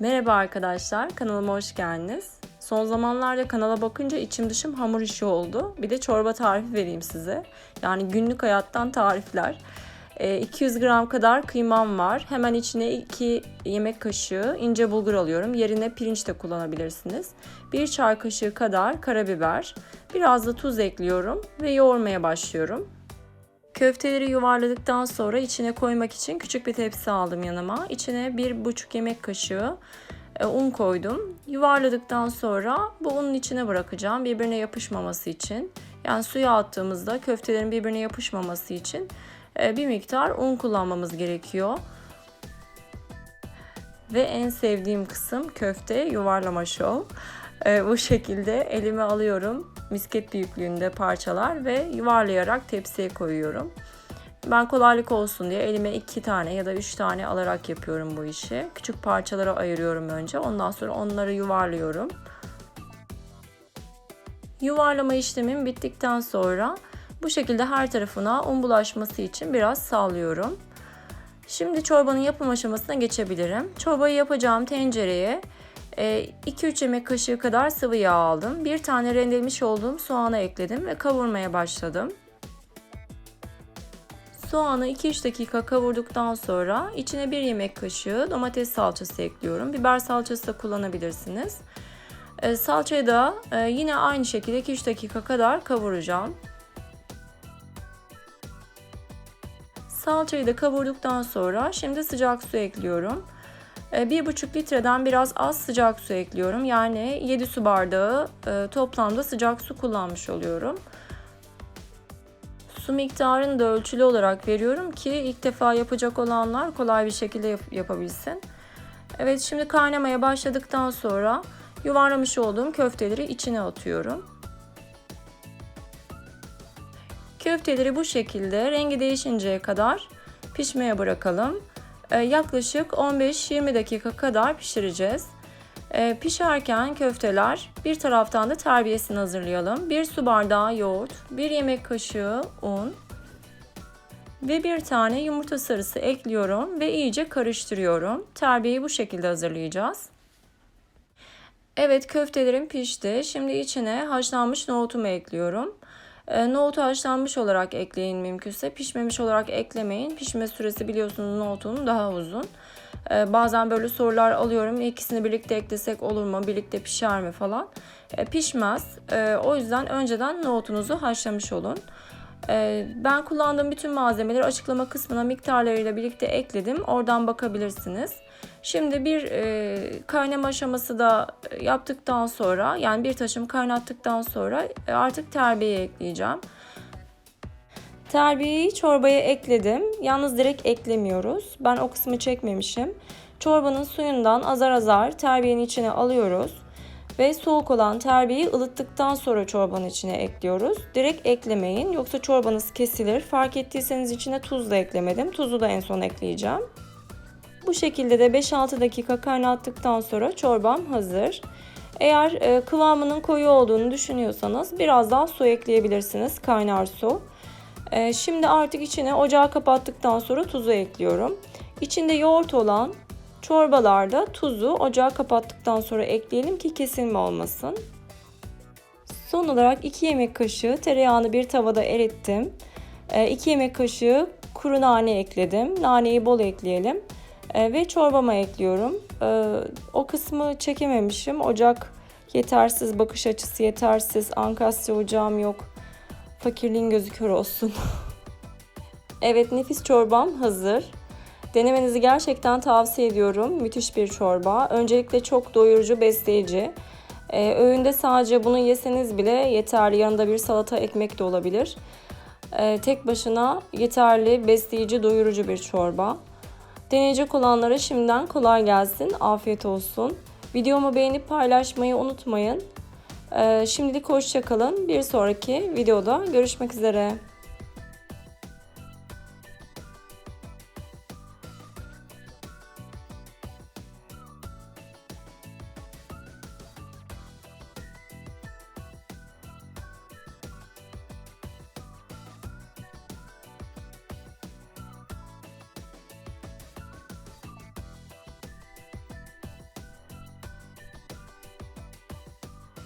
Merhaba arkadaşlar, kanalıma hoş geldiniz. Son zamanlarda kanala bakınca içim dışım hamur işi oldu. Bir de çorba tarifi vereyim size. Yani günlük hayattan tarifler. Ee, 200 gram kadar kıymam var. Hemen içine 2 yemek kaşığı ince bulgur alıyorum. Yerine pirinç de kullanabilirsiniz. 1 çay kaşığı kadar karabiber. Biraz da tuz ekliyorum ve yoğurmaya başlıyorum. Köfteleri yuvarladıktan sonra içine koymak için küçük bir tepsi aldım yanıma. İçine bir buçuk yemek kaşığı e, un koydum. Yuvarladıktan sonra bu unun içine bırakacağım birbirine yapışmaması için. Yani suya attığımızda köftelerin birbirine yapışmaması için e, bir miktar un kullanmamız gerekiyor. Ve en sevdiğim kısım köfte yuvarlama şov. E, bu şekilde elime alıyorum misket büyüklüğünde parçalar ve yuvarlayarak tepsiye koyuyorum. Ben kolaylık olsun diye elime iki tane ya da üç tane alarak yapıyorum bu işi. Küçük parçalara ayırıyorum önce. Ondan sonra onları yuvarlıyorum. Yuvarlama işlemim bittikten sonra bu şekilde her tarafına un bulaşması için biraz sallıyorum. Şimdi çorbanın yapım aşamasına geçebilirim. Çorbayı yapacağım tencereye 2-3 yemek kaşığı kadar sıvı yağ aldım. Bir tane rendelemiş olduğum soğanı ekledim ve kavurmaya başladım. Soğanı 2-3 dakika kavurduktan sonra içine 1 yemek kaşığı domates salçası ekliyorum. Biber salçası da kullanabilirsiniz. Salçayı da yine aynı şekilde 2-3 dakika kadar kavuracağım. Salçayı da kavurduktan sonra şimdi sıcak su ekliyorum. 1,5 litreden biraz az sıcak su ekliyorum. Yani 7 su bardağı toplamda sıcak su kullanmış oluyorum. Su miktarını da ölçülü olarak veriyorum ki ilk defa yapacak olanlar kolay bir şekilde yap- yapabilsin. Evet şimdi kaynamaya başladıktan sonra yuvarlamış olduğum köfteleri içine atıyorum. Köfteleri bu şekilde rengi değişinceye kadar pişmeye bırakalım. Yaklaşık 15-20 dakika kadar pişireceğiz. Pişerken köfteler bir taraftan da terbiyesini hazırlayalım. 1 su bardağı yoğurt, 1 yemek kaşığı un ve bir tane yumurta sarısı ekliyorum ve iyice karıştırıyorum. Terbiyeyi bu şekilde hazırlayacağız. Evet köftelerim pişti. Şimdi içine haşlanmış nohutumu ekliyorum. E, nohutu haşlanmış olarak ekleyin mümkünse. Pişmemiş olarak eklemeyin. Pişme süresi biliyorsunuz nohutun daha uzun. E, bazen böyle sorular alıyorum. İkisini birlikte eklesek olur mu? Birlikte pişer mi falan. E, pişmez. O yüzden önceden nohutunuzu haşlamış olun. Ben kullandığım bütün malzemeleri açıklama kısmına miktarlarıyla birlikte ekledim. Oradan bakabilirsiniz. Şimdi bir e, kaynama aşaması da yaptıktan sonra yani bir taşım kaynattıktan sonra e, artık terbiye ekleyeceğim. Terbiyeyi çorbaya ekledim. Yalnız direkt eklemiyoruz. Ben o kısmı çekmemişim. Çorbanın suyundan azar azar terbiyenin içine alıyoruz. Ve soğuk olan terbiyeyi ılıttıktan sonra çorbanın içine ekliyoruz. Direkt eklemeyin yoksa çorbanız kesilir. Fark ettiyseniz içine tuz da eklemedim. Tuzu da en son ekleyeceğim. Bu şekilde de 5-6 dakika kaynattıktan sonra çorbam hazır. Eğer e, kıvamının koyu olduğunu düşünüyorsanız biraz daha su ekleyebilirsiniz. Kaynar su. E, şimdi artık içine ocağı kapattıktan sonra tuzu ekliyorum. İçinde yoğurt olan çorbalarda tuzu ocağı kapattıktan sonra ekleyelim ki kesilme olmasın. Son olarak 2 yemek kaşığı tereyağını bir tavada erittim. 2 yemek kaşığı kuru nane ekledim. Naneyi bol ekleyelim. E, ve çorbama ekliyorum. E, o kısmı çekememişim. Ocak yetersiz, bakış açısı yetersiz, ankastre ocağım yok. Fakirliğin gözü kör olsun. evet nefis çorbam hazır. Denemenizi gerçekten tavsiye ediyorum. Müthiş bir çorba. Öncelikle çok doyurucu, besleyici. Ee, öğünde sadece bunu yeseniz bile yeterli. Yanında bir salata ekmek de olabilir. Ee, tek başına yeterli, besleyici, doyurucu bir çorba. Deneyecek olanlara şimdiden kolay gelsin, afiyet olsun. Videomu beğenip paylaşmayı unutmayın. Ee, şimdilik hoşçakalın. Bir sonraki videoda görüşmek üzere.